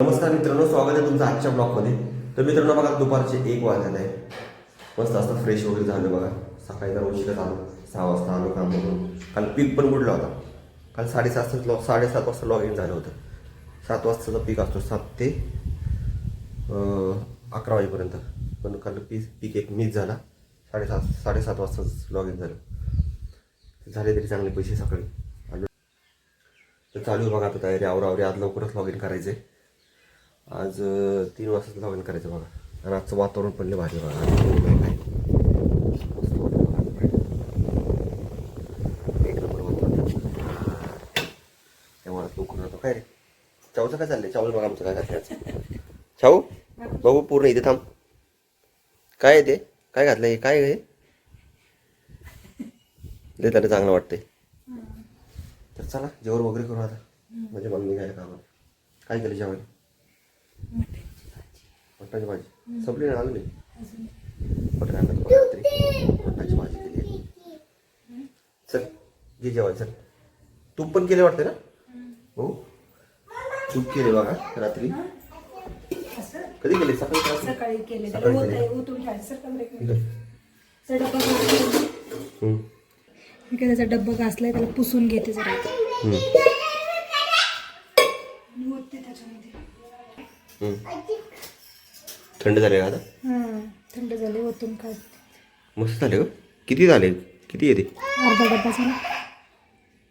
नमस्कार मित्रांनो स्वागत आहे तुमचं आजच्या ब्लॉगमध्ये. तर मित्रांनो बघा दुपारचे एक वाजले आहे. मस्त असं फ्रेश वगैरे झालं बघा. सकाळी जर उशिरात आलो सहा वाजता आलो काम करून काल पीक पण उडला होता. काल साडेसात लॉ साडेसात वाजता लॉग इन झालं होतं. सात वाजताचा पीक असतो सात ते अकरा वाजेपर्यंत. पण काल पीक पीक एक मिस झाला. साडेसात साडेसात वाजताच लॉग इन झालं. झाले तरी चांगले पैसे सकाळी. आलो तर चालू आहे बघा आता तयारी. आवरावरी आज लवकरच लॉग इन करायचं आहे आज तीन वाजता लॉग करायचं बघा. आणि आजचं वातावरण पण भारी बघा. काय एक नंबर वातावरण. लवकर काय रे? चाऊचं काय चाललंय? चावल बघा आमचं काय घातलं चाऊ? बघू पूर्ण इथे थांब. काय आहे ते? काय घातलंय? काय हे? लय त्याला चांगलं वाटतंय. तर चला जेवण वगैरे करू आता. म्हणजे मग काय काम काय केलं जेवण मटाची भाजी. संपली ना अजून मटाची भाजी केली. चल घे जेवण चल. तूप पण केले वाटते ना? हो. तूप केले बघा रात्री. कधी केले? सकाळी? सकाळी केले. सकाळी काय त्याचा डब्बा घासलाय त्याला पुसून घेते जरा. थंड झाले का आता? थंड झाले ओतून काढते मस्त झाले हो. किती झाले? किती येते? अर्धा डब्बा झाला.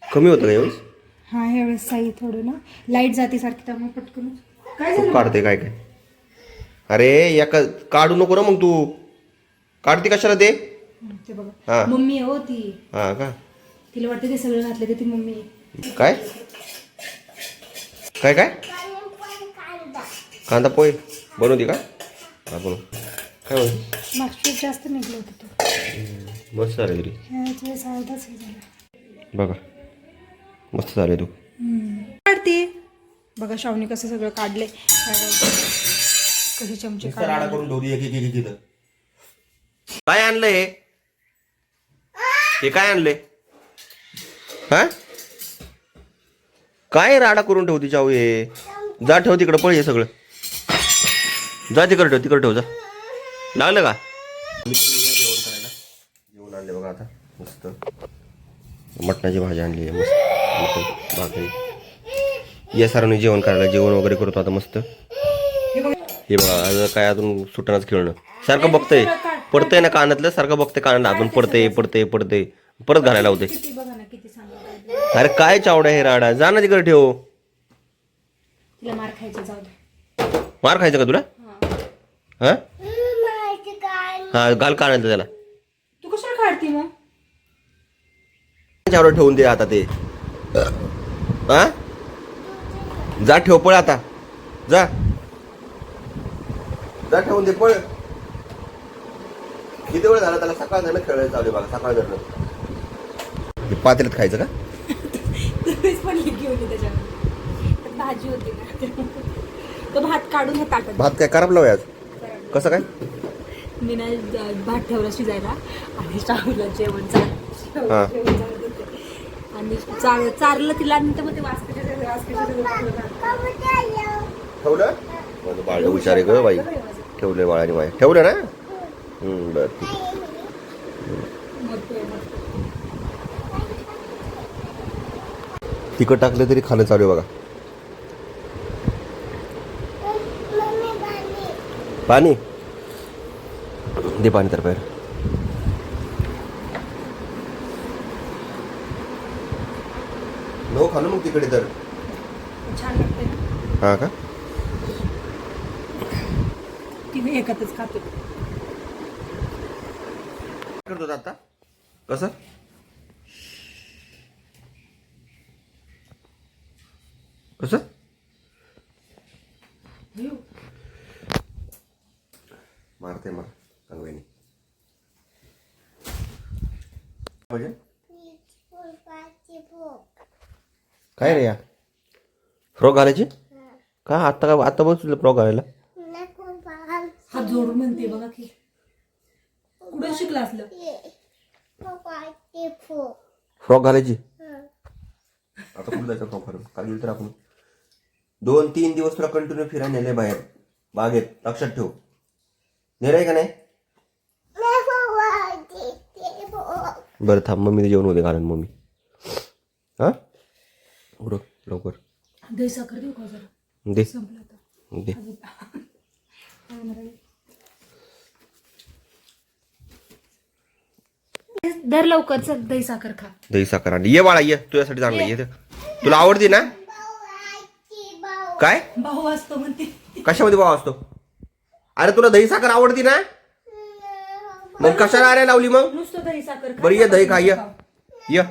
कमी होतं का यावेळेस? हा ह्यावेळेस साई थोडं ना लाइट जाते सारखी त्यामुळे पटकन. काय खूप काढते काय काय? अरे एका काढू नको ना मग तू. काढते कशाला ते? ते हा. बघा मम्मी आहे हो ती. हा का? तिला वाटतं ते सगळं घातलं की ती मम्मी? आहे. काय? काय काय? कांदा पोहे. बनवते का? हा बनव काय मागच्या वेळेस जास्त निघलं होतं तो. मस्त झाले तरी. ह्याच वेळेस अर्धाच हे झाला. बघा. मस्त झाले तू. काढते. बघा शावणी कसं सगळं काढले. कसे चमचे काढले. करून ठेवली एक एक एक काय आणलंय हे? हे काय आणलंय? हा? काय राडा करून ठेवती चाऊ हे? जा ठेव तिकडं पळ हे सगळं. जा तिकडं ठेव तिकडं ठेव जा. लागलं का? जेवण करायला जेवण आणले बघा आता मस्त. मटणाची भाजी आणली आहे मस्त. मटण, भाकरी या सरांनी जेवण करायला जेवण वगैरे करतो आता मस्त. हे बघा आज काय अजून सुटणाच खेळणं. सारखं बघतंय. पडतंय ना कानातलं सारखं बघतंय कानात अजून पडतंय पडतंय पडतंय. परत घालायला होते. किती बघा ना किती सांगा अरे काय चावडा हे राडा? जा ना तिकडे ठेव. तिला मार खायचं जाऊ दे. मार खायचं का तुला? हा. हा घाल कानातलं त्याला. तू कशाला काढती मग? चावडा ठेवून दे आता ते. हा? जा ठेव पळ आता. जा. जा ठेवून दे पळ. किती वेळ झाला त्याला? सकाळ झालं खेळायला चालू आहे बघा सकाळ झालं. हे पातेल्यात खायचं का? भाजी होती ना. तो भात काढून हे भात काय करपला होय आज? कसं काय मी ना भात ठेवला शिजायला आणि शाहूला जेवण हा. जेवण चारत होते. आणि चार चारलं तिला आणि तर मग ते वासकाच्या वासकाच्या टाकलं. ठेवलं माझं बाळ हुशार आहे ग बाई ठेवलंय बाळाने बाई ठेवलं ना हम्म, बरं ठीक आहे. मग ते- मग तिखट टाकलं तरी खाणं चालू आहे बघा पाणी. दे पाणी तर बाहेर. नो खाणं मग तिकडे तर. ते छान लागते ना? हा का? तिने एकतच खाते करतो आता? कसं? कसं? मारते मार कंगवेनी काय रे या? फ्रॉक घालायची? का आत्ता का आत्ता बस तुला फ्रॉक घालायला? हात जोडून म्हणते बघा की. कुठं शिकला असलं? फ्रॉक घालायची? आता कुठं जायचं फ्रॉक घालून? काल गेलो तर आपण. दोन तीन दिवस तुला कंटिन्यू फिरायला नेले बाहेर. बागेत. लक्षात ठेव. का नाही? बरं थांब मम्मी जेवण होते घालून मम्मी. हा? उरक लवकर. दही साखर देऊ का जरा? दे. संपलं आता. दे. दर लवकर चल दही साखर खा. दही साखर आणि. ये बाळा ये. तुझ्यासाठी चांगलं ये तुला आवडते ना? काय? भाऊ असतो म्हणते. कशामध्ये भाव असतो? अरे तुला दही साखर आवडती ना? मग कशाला अरे लावली मग? नुसतं दही साखर खा. बरं ये दही खा ये. ये.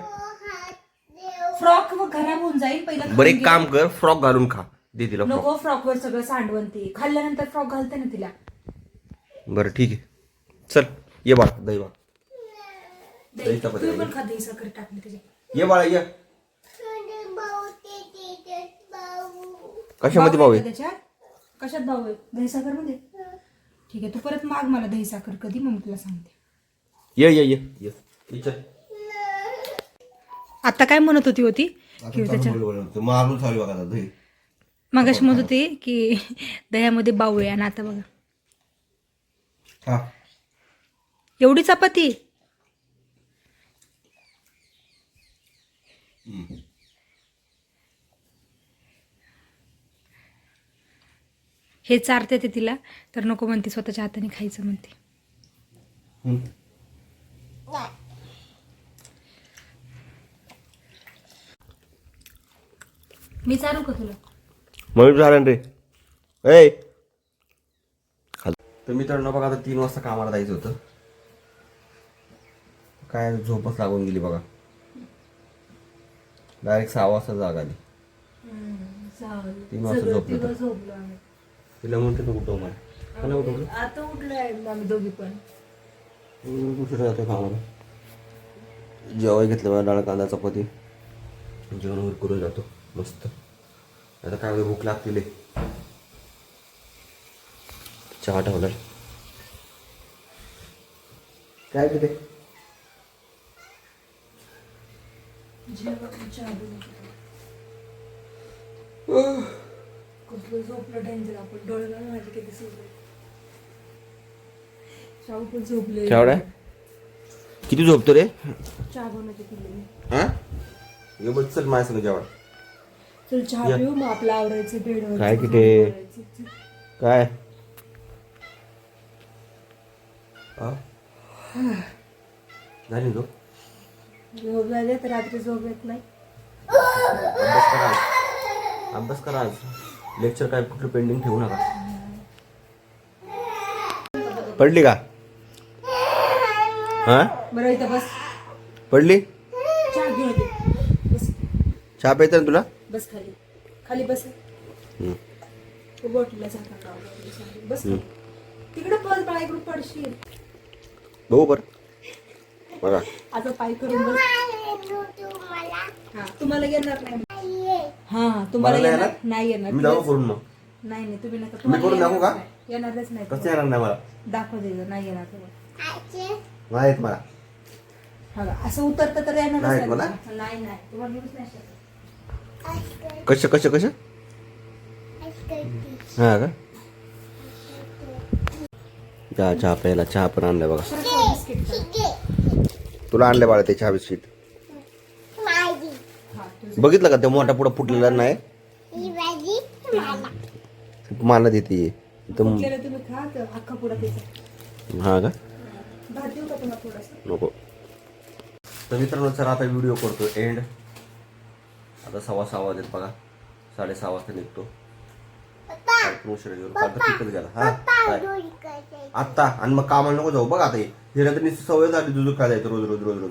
फ्रॉक व खराब होऊन जाईल पहिला बरं एक काम कर फ्रॉक घालून खा. दे तिला फ्रॉक नको फ्रॉक वर सगळं सांडवण ते खाल्ल्यानंतर फ्रॉक घालते ना तिला. बरं ठीक आहे. चल ये बाळा दही बाळा. दही दही चपाती तू पण खा दही साखर टाकली त्याच्यात ये बाळा ये. कशामध्ये भाऊ आहे? त्याच्यात? कशात आहे दही साखरमध्ये ठीक आहे तू परत माग मला दही साखर कधी मग तुला सांगते. ये ये ये आता काय म्हणत होती होती? की त्याच्या मारून चालू बघा आता दही. मागाशी म्हणत होती की दह्यामध्ये आहे आणि आता बघा. हा. एवढी चपाती? हे चारते ते तिला. तर नको म्हणते स्वतःच्या हाताने खायचं म्हणते. मी चारू का तुला? म्हणून झालं रे. ए! खाल तर मित्रांनो बघा आता तीन वाजता कामाला जायचं होतं. काय झोपच लागून गेली बघा. डायरेक्ट सहा वाजता जाग आली. तीन वाजता झोपलो. तिला म्हणते तू उठव मला मला उठवलं आता उठलोय आम्ही दोघी पण. उशिरा जातो कामाला? जेवाय घेतलं मला डाळ कांदा चपाती. जेवण वगैरे करून जातो मस्त. आता काय भूक लागतील चहा ठेवला काय तिथे कसलं झोपलं डेंजर आपण. डोळे लावून माझे किती झोपले शाहू पण झोपले. केवढा? किती झोपतो रे? चहा बनवते पिले हा? ये बघ चल माझ्या संग जेवण चल चहा. पिऊ मग आपलं आवरायचं बेडवर. काय किती? काय? हा? झाली झोप? झोप झाली तर रात्री झोप येत नाही. अभ्यास करा आज. अभ्यास करा आज. लेक्चर काय कुठलं पेंडिंग ठेवू नका. पडली का? हा? बरं इथं बस. पडली? चहा घेऊन येते बस. चहा प्यायचा ना तुला? बस खाली. खाली बस. हम्म. बस खाली. तिकडे बस बाळा इकडून पडशील. बघू बर. बघा. आता पाय करून बस. हा तुम्हाला येणार नाही. हा हा तुम्हाला मला नाही येणार येणार? नाही येणार मी जाऊ करून मग नाही नाही तुम्ही नका मी तुम्हाला करून दाखवू येणारच का? नाही. येणारच नाही कसं येणार नाही मला दाखव दे नाही येणार तुम्हाला नाही येत मला हा का? असं उतरतं तर येणारच नाही नाही मला? तुम्हाला. नाही नाही तुम्हाला येऊच नाही शकत. कशा कशा कशा हा का चहा चहा प्यायला चहा पण आणलाय बघा. तुला आणलं बाळा ते चहा बिस्किट बघितलं का? ते मोठा पुढं फुटलेला नाही. मला देते. एकदम फुटलेलं तुम्ही खा तर अख्खा पुडा त्याचा. हा का? भात देऊ का तुम्हाला थोडासा? नको. तर मित्रांनो चला आता व्हिडिओ करतो एंड आता सव्वा सहा वाजत बघा. साडेसहा वाजता निघतो. पण उशिरा गेलो. हा? काय? आत्ता. आणि मग कामाला नको जाऊ. बघ आता हे. हिला तर नुसती सवय झाली जुजू खेळायला जायचं रोज रोज रोज रोज.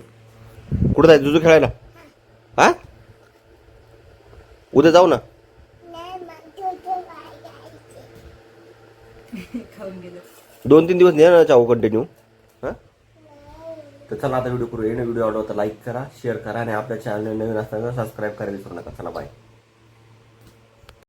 कुठं जायचं? जुजू खेळायला? हा? उद्या जाऊ ना. खाऊन गेलं. दोन तीन दिवस नाही ना चाऊ कंटिन्यू हा? तर चला आता व्हिडिओ करू येणं व्हिडिओ आवडला तर लाईक करा शेअर करा आणि आपल्या चॅनल नवीन असताना सबस्क्राईब करायला विसरू नका. चला बाय